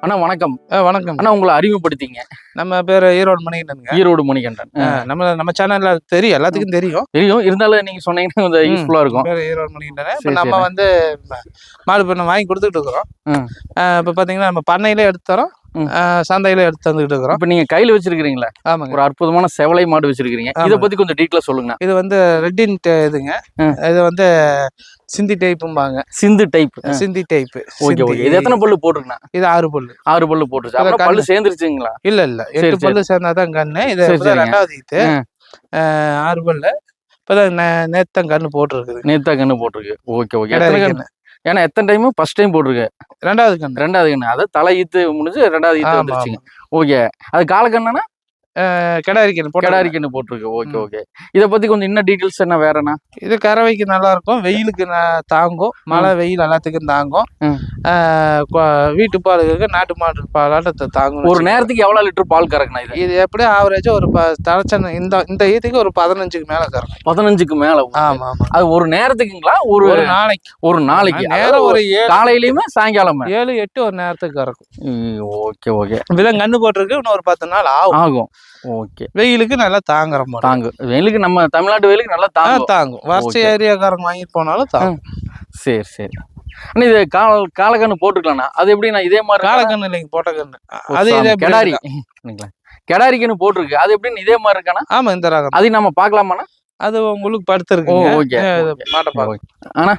அண்ணா வணக்கம். வணக்கம். அண்ணா உங்களை அறிமுகப்படுத்திங்க. நம்ம பேர் ஈரோடு மணிகண்டனுங்க ஈரோடு மணிகண்டன். நம்ம நம்ம சேனல்ல தெரியும் எல்லாத்துக்கும் தெரியும். தெரியும். இருந்தாலும் நீங்க சொன்னீங்கன்னா கொஞ்சம். யூஸ்ஃபுல்லா இருக்கும். ஈரோடு மணிகண்டன். நம்ம. வந்து மாடு பண்ணை வாங்கி கொடுத்துட்டு இருக்கிறோம். இப்போ பார்த்தீங்கன்னா நம்ம பண்ணையில எடுத்து தரோம். ம். ஆ, சந்தையில எடுத்து தந்துட்டு இருக்கிறோம். இப்ப நீங்க கையில வச்சிருக்கீங்களா ஆமாங்க. ஒரு அற்புதமான செவலை மாடு வச்சிருக்கீங்க இத. பத்தி கொஞ்சம் டீட்டெயிலா சொல்லுங்க இது வந்து ரெட்டின் இதுங்க. இது வந்து Sindhi டைப்பும்பாங்க. Sindhu type Sindhi type okay okay. இது எத்தனை பல்லு போட்டிருக்குண்ணா? இது ஆறு பல்லு. ஆறு பல்லு போட்டுருச்சு. அப்புறம் பல்லு சேர்ந்துருச்சுங்களா? இல்ல இல்ல. எட்டு. பல்லு சேர்ந்தாதான் கண்ணு. இது. ரெண்டாவது இது. ஆறு பல்லு. இப்பதான் நே- நேத்துதான் கண்ணு போட்டுருக்குது. நேத்தா கண்ணு போட்டிருக்கு. Okay okay. எத்தனை கண்ணு. ஏன்னா எத்தனை டைம் ஃபர்ஸ்ட் டைம் போட்டிருக்கு. ரெண்டாவது கண்ணு ரெண்டாவது கண்ணு அதாவது தலை ஈத்து முடிஞ்சு ரெண்டாவது ஈத்து வந்துருச்சுங்க. ஓகே அது காலக்கண்ணனா? கிடாரி கண்ணு போட்டு கிடாரி கண்ணு போட்டிருக்கு. ஓகே. ஓகே. இத பத்தி கொஞ்சம் இன்னும் டீட்டெயில்ஸ் என்ன வேறண்ணா இது கறவைக்கு நல்லா இருக்கும் வெயிலுக்கு தாங்கும். மழை வெயில் எல்லாத்துக்கும் தாங்கும். வீட்டு பாலுக்கு நாட்டு மாட்டு பாலாட்ட தாங்கும் ஒரு நேரத்துக்கு எவ்வளவு லிட்டர் பால் கறக்குண்ணா இது? இது எப்படி ஆவரேஜா ஒரு தலைச்சன இந்த இந்த ஈத்துக்கு ஒரு பதினஞ்சுக்கு மேல கறக்கும். பதினஞ்சுக்கு மேல. ஆமா ஆமா அது ஒரு நேரத்துக்குங்களா? ஒரு ஒரு நாளைக்கு. ஒரு நாளைக்கு. நேரம் ஒரு காலையிலயுமே சாயங்காலமே. ஏழு எட்டு ஒரு நேரத்துக்கு கறக்கும். Okay okay. இப்பதான் கண்ணு போட்டிருக்கு இன்னும் ஒரு பத்து நாள் ஆகும். ஆகும். ஓகே. வெயிலுக்கு நல்லா தாங்குற மாதிரி தாங்கு. வெயிலுக்கு நம்ம தமிழ்நாட்டு வெயிலுக்கு நல்லா தாங்கும். தாங்கும். வருஷ Okay. ஏரியாக்காரங்க வாங்கிட்டு போனாலும் தாங்கும். சரி சரி. அண்ணா இது கால காலக்கண்ணு போட்டுக்கலாம்ண்ணா. அது எப்படி நான் இதே மாதிரி காலக்கண்ணு இல்லைங்க போட்ட கண்ணு அது இதே கெடாரி. சரிங்களா? கெடாரி கண்ணு போட்டிருக்கு. அது எப்படின்னு இதே மாதிரி இருக்கானா ஆமா இந்த ரகம். அதையும் நம்ம பார்க்கலாமாண்ணா? அது உங்களுக்கு ஓ படுத்துருக்குங்க ஓகே மாட்டை பார்க்க அண்ணா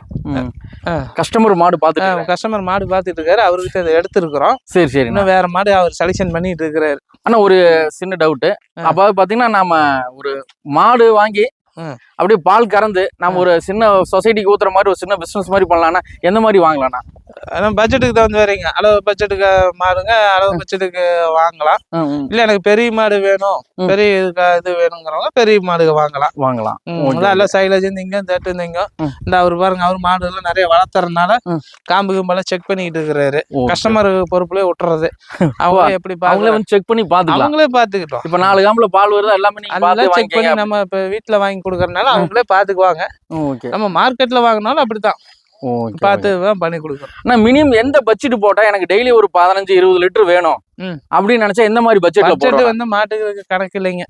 ஆ. கஸ்டமர் மாடு பார்த்துட்டு கஸ்டமர் மாடு பார்த்துட்டு இருக்காரு. அவர்கிட்ட அதை எடுத்திருக்கிறோம். சரி சரி. இன்னும் வேற மாடு அவர் செலெக்ஷன் பண்ணிட்டு இருக்கிறாரு. அண்ணா ஒரு சின்ன டவுட் ஆ. அப்ப பாத்தீங்கன்னா நாம ஒரு மாடு வாங்கி. அப்படியே பால் கறந்து நம்ம ஒரு சின்ன சொசைட்டிக்கு ஊத்துற மாதிரி ஒரு சின்ன பிசினஸ் மாதிரி பண்ணலாம்னா எந்த மாதிரி வாங்கலாம்ண்ணா? அதான் பட்ஜெட்டுக்கு தகுந்த வரீங்க அளவு பட்ஜெட்டுக்கு மாடுங்க அளவு பட்ஜெட்டுக்கு வாங்கலாம். இல்ல எனக்கு பெரிய மாடு வேணும். பெரிய இது வேணுங்கிறவங்க பெரிய மாடு வாங்கலாம். வாங்கலாம். நல்ல சைலேஜ் இருந்தீங்க தட்டு இருந்தீங்க. இந்த அவர் பாருங்க அவர் மாடு எல்லாம் நிறைய வளர்த்துறதுனால. காம்பு கிம்பெல்லாம் செக் பண்ணிட்டு இருக்கிறாரு. கஸ்டமர் பொறுப்புலயே விட்டுறது. அவங்க எப்படி அவங்களே வந்து செக் பண்ணி பாத்துக்கலாம். அவங்களே பாத்துக்கிட்டோம். இப்ப நாலு காம்புல பால் வருது எல்லாமே செக் பண்ணி நம்ம இப்ப வீட்டுல வாங்கி கொடுக்கறதுனால அவங்களே பாத்துக்குவாங்க. ஓகே. நம்ம மார்க்கெட்ல வாங்கினாலும் அப்படித்தான். பார்த்து தான் பண்ணி கொடுக்குறோம் நான் மினிமம் எந்த பட்ஜெட் போட்டா எனக்கு டெய்லி ஒரு பதினஞ்சு இருபது லிட்டர் வேணும். அப்படின்னு நினைச்சா எந்த மாதிரி பட்ஜெட் போடுறோம் வந்து மாட்டுக்கு கணக்கு இல்லைங்க.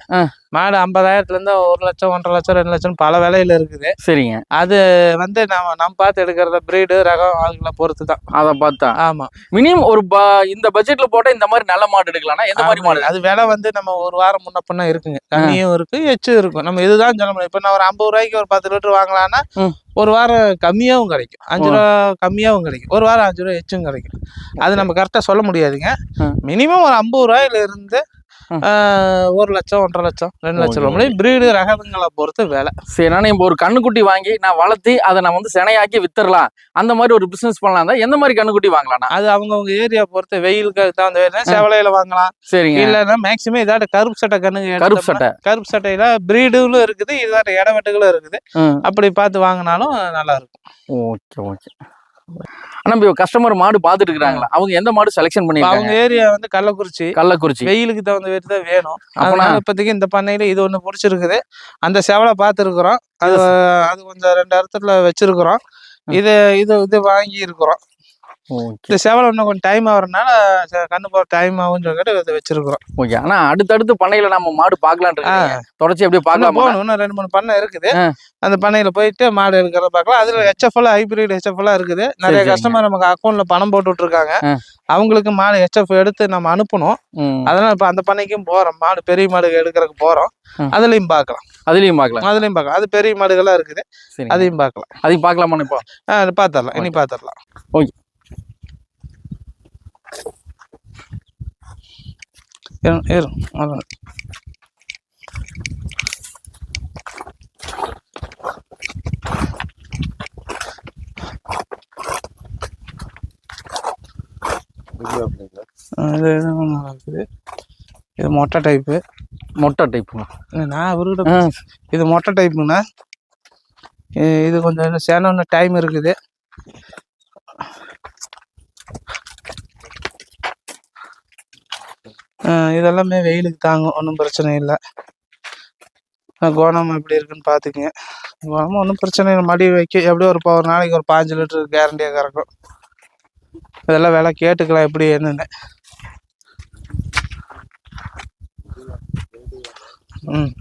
மாடு ஐம்பதாயிரத்துல இருந்து ஒரு லட்சம் ஒன்றரை லட்சம் ரெண்டு லட்சம் பல விலையில இருக்குது. சரிங்க. அது வந்து நம்ம நம்ம பார்த்து எடுக்கிறத பிரீடு ரகம் ஆளுங்களை பொறுத்து தான். அத பார்த்தா ஆமா. மினிமம் ஒரு ப- இந்த பட்ஜெட்ல போட்டா இந்த மாதிரி நல்ல மாடு எடுக்கலாம்னா எந்த மாதிரி மாடு? அது விலை வந்து நம்ம ஒரு வாரம் முன்ன பின்ன இருக்குங்க. கம்மியும் இருக்கு எச்சும் இருக்கும். நம்ம இதுதான் சொல்ல முடியும். இப்ப நான் ஒரு ஐம்பது ரூபாய்க்கு ஒரு பத்து லிட்டர் வாங்கலாம்னா. ஒரு வாரம் கம்மியாவும் கிடைக்கும். அஞ்சு ரூபா கம்மியாவும் கிடைக்கும். ஒரு வாரம் அஞ்சு ரூபா எச்சும் கிடைக்கும். அது நம்ம கரெக்டா சொல்ல முடியாதுங்க. மினிமம் ஒரு ஐம்பது ரூபாயில இருந்து ஒரு லட்சம் ஒன்றரை லட்சம் ரெண்டு லட்சம் ஓகே, ரூபா முடியும் பிரீடு ரகங்களை பொறுத்து விலை. சரி நான் இப்போ ஒரு கண்ணுக்குட்டி வாங்கி நான் வளர்த்தி அதை நான் வந்து சினையாக்கி வித்துறலாம் அந்த மாதிரி ஒரு பிசினஸ் பண்ணலாம் தான் எந்த மாதிரி கண்ணுக்குட்டி வாங்கலாம்னா? அது அவங்கவுங்க ஏரியா பொறுத்து வெயிலுக்கு தகுந்த வேலை செவலையில வாங்கலாம். சரிங்க. இல்லைன்னா மேக்சிமம் இதாட்ட கருப்பு சட்டை கண்ணுங்க கருப்பு சட்டை. கருப்பு சட்டையில பிரீடுகளும் இருக்குது இதாட்ட இடவெட்டுகளும் இருக்குது. அப்படி பார்த்து வாங்கினாலும் நல்லா இருக்கும். Okay okay. ஆனா இப்போ கஸ்டமர் மாடு பாத்துட்டு இருக்காங்களா அவங்க எந்த மாடு செலெக்ஷன் பண்ணிருக்காங்க அவங்க ஏரியா வந்து கள்ளக்குறிச்சி. கள்ளக்குறிச்சி. வெயிலுக்கு தகுந்த மாதிரி தான் வேணும். அதனால இப்போதைக்கு இந்த பண்ணையில இது ஒண்ணு பிடிச்சிருக்குது. அந்த செவலை பார்த்துருக்குறோம் அது அது கொஞ்சம் ரெண்டு இடத்துல வச்சிருக்கிறோம். இது இது இது வாங்கி இருக்கிறோம் இந்த செவலை இன்னும் கொஞ்சம் டைம் ஆகுறதுனால கண்ணு போற டைம் ஆகும்னு சொல்லிட்டு வச்சிருக்கிறோம். ஓகே. ஆனா அடுத்தடுத்து பண்ணையில நம்ம மாடு பார்க்கலான் இருக்கீங்க. தொடர்ச்சி அப்படியே பார்க்கலாமா? போகணும் இன்னும் ரெண்டு மூணு பண்ணை இருக்குது. அந்த பண்ணையில போயிட்டு மாடு எடுக்கிறத பார்க்கலாம். அதுல ஹெச்எஃப்எல் ஹைபிரிட் ஹெச்எஃப்எல் இருக்குது. நிறைய. கஸ்டமர் நமக்கு அக்கௌண்ட்ல பணம் போட்டு விட்டுருக்காங்க. அவங்களுக்கு மாடு ஹெச்எஃப் எடுத்து நம்ம அனுப்பணும். அதனால இப்ப அந்த பண்ணைக்கும் போறோம். மாடு பெரிய மாடு எடுக்கிறதுக்கு போறோம். அதுலயும் பார்க்கலாம். அதுலயும் பார்க்கலாம். அதுலயும் பார்க்கலாம். அது பெரிய மாடுகளா இருக்குது. அதையும் பார்க்கலாம். அதையும் பார்க்கலாமா இப்போ? பார்த்துடலாம். இனி பார்த்துடலாம். ஓகே. அதான். ஆ, இது நல்லா இருக்குது இது மொட்டை டைப்பு. மொட்டை டைப்புங்க நான் அவர்கிட்ட இது மொட்டை டைப்புங்கண்ணா. இது கொஞ்சம் இன்னும் சேன டைம் இருக்குது. இதெல்லாமே வெயிலுக்கு தாங்கும். ஒன்றும் பிரச்சனை இல்லை. கோணம் எப்படி இருக்குன்னு பார்த்துக்குங்க கோணமும் ஒன்றும் பிரச்சனை இல்லை. மடி வைக்க எப்படியும் ஒரு ஒரு நாளைக்கு ஒரு பாஞ்சு லிட்டரு கேரண்டியாக கறக்கும். இதெல்லாம் வேலை கேட்டுக்கலாம் எப்படி என்னென்னு. ம்.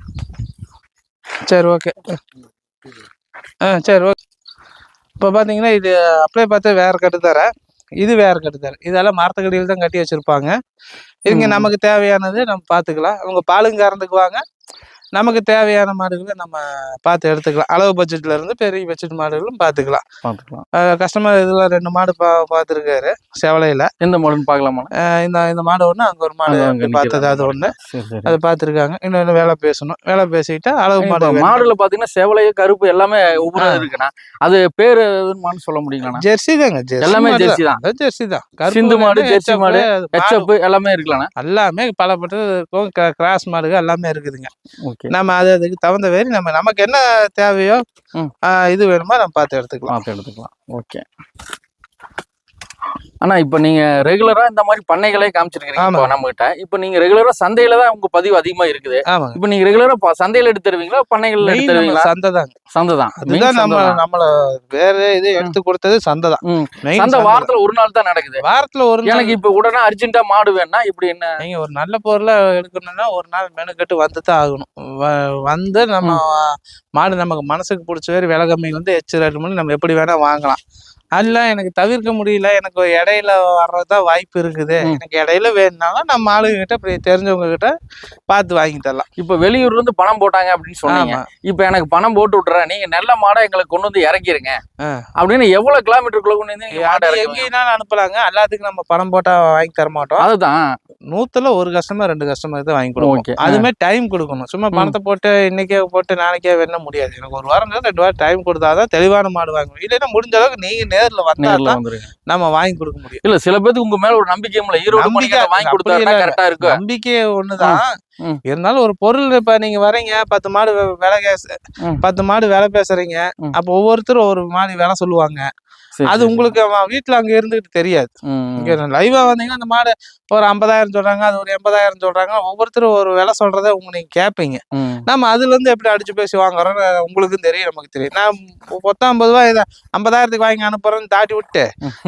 சரி ஓகே ஆ சரி ஓகே இப்போ பார்த்தீங்கன்னா இது அப்ளை பார்த்து வேறு கட்டு தரேன் இது வேற கட்டுத்தர இதெல்லாம் மரத்துக்கடியில் தான் கட்டி வச்சிருப்பாங்க. இங்க ம். நமக்கு தேவையானது நம்ம பார்த்துக்கலாம் அவங்க பாலும் கறந்துக்குவாங்க. நமக்கு தேவையான மாடுகளை நம்ம பார்த்து எடுத்துக்கலாம். அளவு பட்ஜெட்ல இருந்து பெரிய பட்ஜெட் மாடுகளும் பார்த்துக்கலாம். பாத்துக்கலாம் கஸ்டமர் இதுல ரெண்டு மாடு பா பார்த்துருக்காரு. செவலையில. எந்த மாடுன்னு பாக்கலாமா அஹ் இந்த இந்த மாடு ஒன்று அங்கே ஒரு மாடு அப்படி பார்த்தது அது ஒன்று அதை பார்த்துருக்காங்க. இன்னொன்று வேலை பேசணும். வேலை பேசிக்கிட்டா அளவு மாடு. மாடுல பாத்தீங்கன்னா செவலை கருப்பு எல்லாமே ஒவ்வொரு இருக்குண்ணா. அது பேரு எதுன்னு சொல்ல முடியுங்களாண்ணா? ஜெர்சி தாங்க. எல்லாமே ஜெர்சி தான். ஜெர்சி தான். சிந்து மாடு, ஜெர்சி மாடு, எல்லாமே இருக்கலாண்ணா எல்லாமே பலப்பட்டது இருக்கும். கிராஸ் மாடுகள் எல்லாமே இருக்குதுங்க. நம்ம அது அதுக்கு தகுந்த மாதிரி நம்ம நமக்கு என்ன தேவையோ இது வேணுமோ நம்ம பார்த்து எடுத்துக்கலாம். பார்த்து எடுத்துக்கலாம். ஓகே. அண்ணா இப்ப நீங்க ரெகுலரா இந்த மாதிரி பண்ணைகளே காமிச்சிருக்கீங்க நம்ம கிட்ட இப்ப நீங்க ரெகுலரா சந்தையில தான் உங்க பதிவு அதிகமா இருக்குது. இப்ப நீங்க ரெகுலரா சந்தையில எடுத்து தருவீங்களா? பண்ணைகள்ல Main எடுத்து நம்ம தருவீங்களா சந்தை தாங்க சந்தை தான். நம்ம தான். நம்மள வேற இது எடுத்து கொடுத்தது சந்தை தான். சந்தை வாரத்துல ஒரு நாள் தான் நடக்குது. தான். வாரத்துல ஒரு எனக்கு இப்ப உடனே அர்ஜென்ட்டா மாடு வேணும்னா இப்படி என்ன? நீங்க ஒரு நல்ல பொருளை எடுக்கணும்னா ஒரு நாள் மெனக்கட்டு வந்து தான் ஆகணும். வந்து நம்ம மாடு நமக்கு மனசுக்கு பிடிச்ச மாதிரி விலை கம்மி வந்து எச்சு ரேட்டு நம்ம எப்படி வேணா வாங்கலாம். அல்ல எனக்கு தவிர்க்க முடியல. எனக்கு இடையில வர்றதுதான் வாய்ப்பு இருக்குது. எனக்கு இடையில வேணும்னாலும் நம்ம ஆளுங்க கிட்ட இப்படி தெரிஞ்சவங்க கிட்ட பார்த்து வாங்கி தரலாம். இப்ப வெளியூர்ல இருந்து பணம் போட்டாங்க அப்படின்னு சொன்னீங்க. இப்ப எனக்கு பணம் போட்டு விட்டுறேன் நீங்க நல்ல மாடை எங்களுக்கு கொண்டு வந்து இறக்கிருங்க. அப்படின்னு எவ்வளவு கிலோமீட்டருக்குள்ள கொண்டு வந்து? எங்கேனாலும் அனுப்பலாங்க. எல்லாத்துக்கும் நம்ம பணம் போட்டா வாங்கி தர மாட்டோம். அதுதான். நூத்துல ஒரு கஸ்டமர் ரெண்டு கஸ்டமர் தான் வாங்கி ஓகே. அதுமே டைம் கொடுக்கணும். சும்மா. பணத்தை போட்டு இன்னைக்கே போட்டு நாளைக்கே வேணா முடியாது. எனக்கு ஒரு வாரம் ரெண்டு வாரம் டைம் கொடுத்தாதான் தெளிவான மாடு வாங்குவோம் இல்லைன்னா முடிஞ்ச அளவுக்கு நீங்க நேர்ல வந்தா நம்ம வாங்கி கொடுக்க முடியும் இல்ல சில பேருக்கு உங்க மேல ஒரு நம்பிக்கையும் இல்ல ஈரோடு நம்பிக்கை மணிக்கு வாங்கி இல்ல. கரெக்டா இருக்கும் நம்பிக்கை ஒண்ணுதான். இருந்தாலும் ஒரு பொருள் இப்ப நீங்க வரீங்க பத்து மாடு விலை. பத்து மாடு விலை பேசுறீங்க. அப்ப ஒவ்வொருத்தரும் ஒரு மாடு விலை சொல்லுவாங்க அது. உங்களுக்கு வீட்டுல அங்க இருந்துகிட்டு தெரியாது. லைவா வந்தீங்கன்னா அந்த மாடு ஒரு ஐம்பதாயிரம் சொல்றாங்க அது ஒரு எண்பதாயிரம் சொல்றாங்க. ஒவ்வொருத்தரும் ஒரு விலை சொல்றதை உங்க நீங்க கேட்பீங்க ம். நம்ம அதுல இருந்து எப்படி அடிச்சு பேசி வாங்குறோம் உங்களுக்கும் தெரியும் நமக்கு தெரியும். நான் மொத்தம் ஐம்பது ரூபாய் இதை ஐம்பதாயிரத்துக்கு வாங்கி அனுப்புறேன்னு தாட்டி விட்டு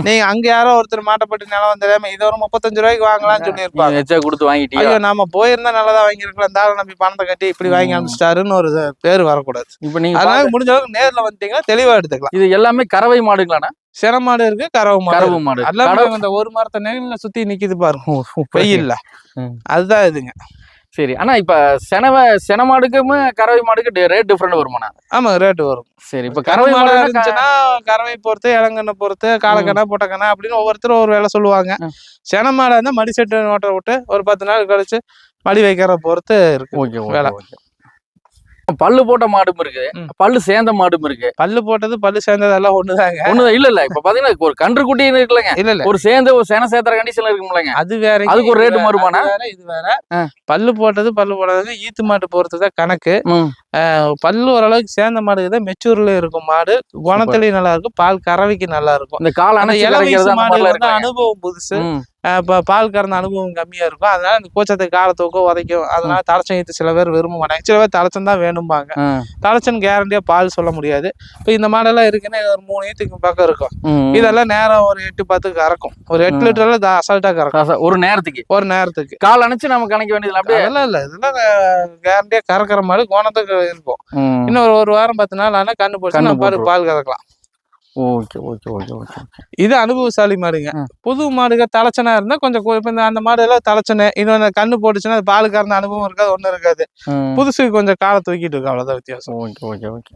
நீங்க அங்க யாரோ ஒருத்தர் மாட்டப்பட்டு நிலம் தெரியாம இது ஒரு முப்பத்தஞ்சு ரூபாய்க்கு வாங்கலாம்னு சொல்லியிருப்பாங்க. கொடுத்து வாங்கிட்டீங்க ஐயோ நாம போயிருந்தா நல்லதா வாங்கியிருக்கலாம். இந்த ஆளை நம்பி பணத்தை கட்டி இப்படி வாங்கி. அனுப்பிச்சிட்டாருன்னு ஒரு பேர் வரக்கூடாது. இப்ப நீங்க அதனால முடிஞ்ச அளவுக்கு நேர்ல வந்துட்டீங்கன்னா தெளிவா எடுத்துக்கலாம். இது எல்லாமே கறவை மாடுங்களாண்ணா? சின மாடு இருக்கு. கறவை மாடு கறவு. மாடு எல்லாமே இந்த ஒரு மரத்தை நெகிழ்ல சுத்தி நிக்குது பாருங்க. வெயில்ல. அதுதான் இதுங்க. சரி ஆனா இப்ப செனவை சென மாடுக்கும் கறவை மாடுக்கு ரேட் டிஃபரெண்ட் வருமாண்ணா? ஆமா ரேட்டு வரும். சரி இப்ப கறவை மாடு இருந்துச்சுன்னா கறவை பொறுத்து இளங்கண்ணை பொறுத்து காலக்கண்ணா பொட்டக்கண்ணா அப்படின்னு ஒவ்வொருத்தரும் ஒரு வேலை சொல்லுவாங்க. சென மாடா இருந்தா மடி செட்டு ஓட்ட விட்டு ஒரு பத்து நாள் கழிச்சு மடி வைக்கிற பொறுத்து இருக்கு ஓகே வேலை. பல்லு போட்ட மாடும் இருக்கு. பல்லு சேர்ந்த மாடும் இருக்கு. பல்லு போட்டது பல்லு சேர்ந்தது எல்லாம் ஒண்ணுதாங்க. ஒண்ணுதான் இல்ல இல்ல. இப்ப பாத்தீங்கன்னா ஒரு கன்று குட்டி இருக்குல்லங்க. இல்ல இல்ல. ஒரு சேர்ந்து ஒரு சென சேர்த்துற கண்டிஷன்ல இருக்கும்லங்க. அது வேற அதுக்கு ஒரு மாறுமாண்ணா? வேற இது வேற. பல்லு போட்டது பல்லு போடாதது ஈத்து மாட்டு பொறுத்து தான் கணக்கு. பல்லு ஓரளவுக்கு சேர்ந்த மாடு தான் மெச்சூர்ல இருக்கும் மாடு. குணத்திலையும் நல்லா இருக்கும் பால் கறவைக்கு நல்லா இருக்கும். இந்த கால் அந்த அணைச்சு இள கரைக்கிறது வயசு அந்த மாடு. அனுபவம் புதுசு. இப்ப பால் கறந்த அனுபவம் கம்மியா இருக்கும். அதனால இந்த கூச்சத்துக்கு காலை தூக்கம் உதைக்கும். அதனால தலைச்சம் ஈத்து சில பேர் விரும்ப மாட்டாங்க. சில பேர் தலைச்சம் தான் வேணும்பாங்க. தலைச்சன் கேரண்டியா பால் சொல்ல முடியாது. இப்ப இந்த மாடெல்லாம் இருக்குன்னா ஒரு மூணு ஈத்துக்கு பக்கம் இருக்கும். இதெல்லாம் நேரம் ஒரு எட்டு பத்துக்கு கறக்கும். ஒரு எட்டு. லிட்டர்ல இது அசால்ட்டா கறக்கும். ஒரு நேரத்துக்கு. ஒரு நேரத்துக்கு. கால் அணைச்சு நம்ம கணக்க வேண்டியதுல அப்படியே அதெல்லாம் இல்ல. இதெல்லாம் கேரண்டியா கறக்கிற மாதிரி கோணத்துக்கு இருக்கும். இன்னும் ஒரு ஒரு வாரம் பத்து நாள் ஆனா கண்ணு போட்டு. பால் கறக்கலாம். ஓகே ஓகே ஓகே ஓகே இது அனுபவசாலி மாடுங்க. புது மாடுக தலைச்சனா இருந்தா கொஞ்சம் இப்ப இந்த அந்த மாடு எல்லாம் தலைச்சனு இன்னொன்னு கண்ணு போட்டுச்சுன்னா அது பால் கறந்த அனுபவம் இருக்காது ஒண்ணும் இருக்காது. புதுசுக்கு கொஞ்சம் காலை தூக்கிட்டு இருக்கு அவ்வளவுதான் வித்தியாசம். Okay okay okay.